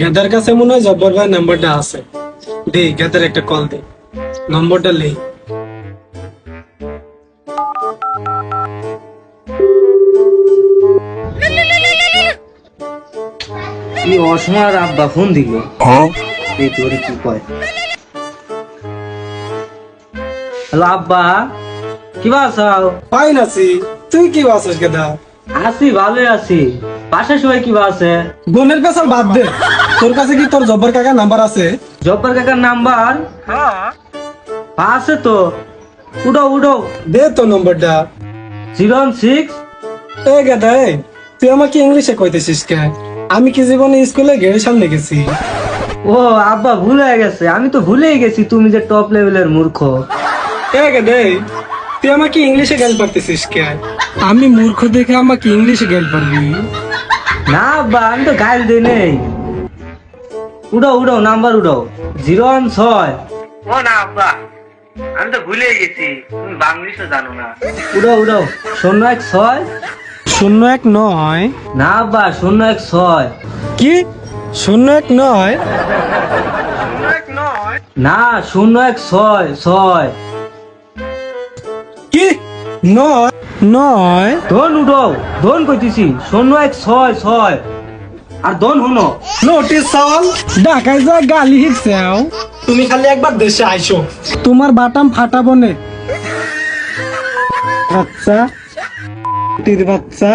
Gather কাছে মনে হয় জব্বর ভাই নাম্বারটা আছে। দে গেদার একটা কল দে। নম্বরটা লে। এই অসময়ের আব্বা ফোন দিল। এই তোরে কি কয়? হ্যালো আব্বা কি আছো ফাইন আছি। তুই কি বাসস গেদা আছি ভালোই আছি। পাশে সবাই কি আছে? বোনের পেছাল বাদ দে। তোর কাছে কি তোর জব্বর কাকা নাম্বার আছে? জব্বার কাকার নাম্বার? আছে তো। উডো উডো দে তো নম্বরটা। Zero six. এ গেদা তুই আমাকে ইংলিশে কইতেছিস কে? আমি কি জীবনে স্কুলে গেড়ে সামনে গেছি? ও আব্বা ভুল হয়ে গেছে। আমি তো ভুলেই গেছি তুমি যে টপ লেভেলের মূর্খ। এ গেদা তুই আমাকে ইংলিশে গেল পারতেছিস কে? আমি মূর্খ দেখে আমাকে ইংলিশে গেল পারবি না আব্বা আমি তো গাইল দিই নেই। উডো উডো নাম্বার উডো জিরো ওয়ান ছয়। ও না আব্বা আমি তো ভুলে গেছি। তুমি বাংলিশও জানো না। উডো উডো শূন্য এক ছয়। শূন্য এক নয়। না আব্বা শূন্য এক ছয়। কি? শূন্য এক নয়? না শূন্য এক ছয় ছয়। কি? নয়? নয়। ধন উঠো ধন কইতেছি শূন্য এক ছয় ছয়। আর ধন হুনো নোটিস সল ঢাকায় যা গালি হিটছেও তুমি খালি একবার দেশে আইসো। তোমার বাটাম ফাটাবো নে। আচ্ছা। বাচ্চা।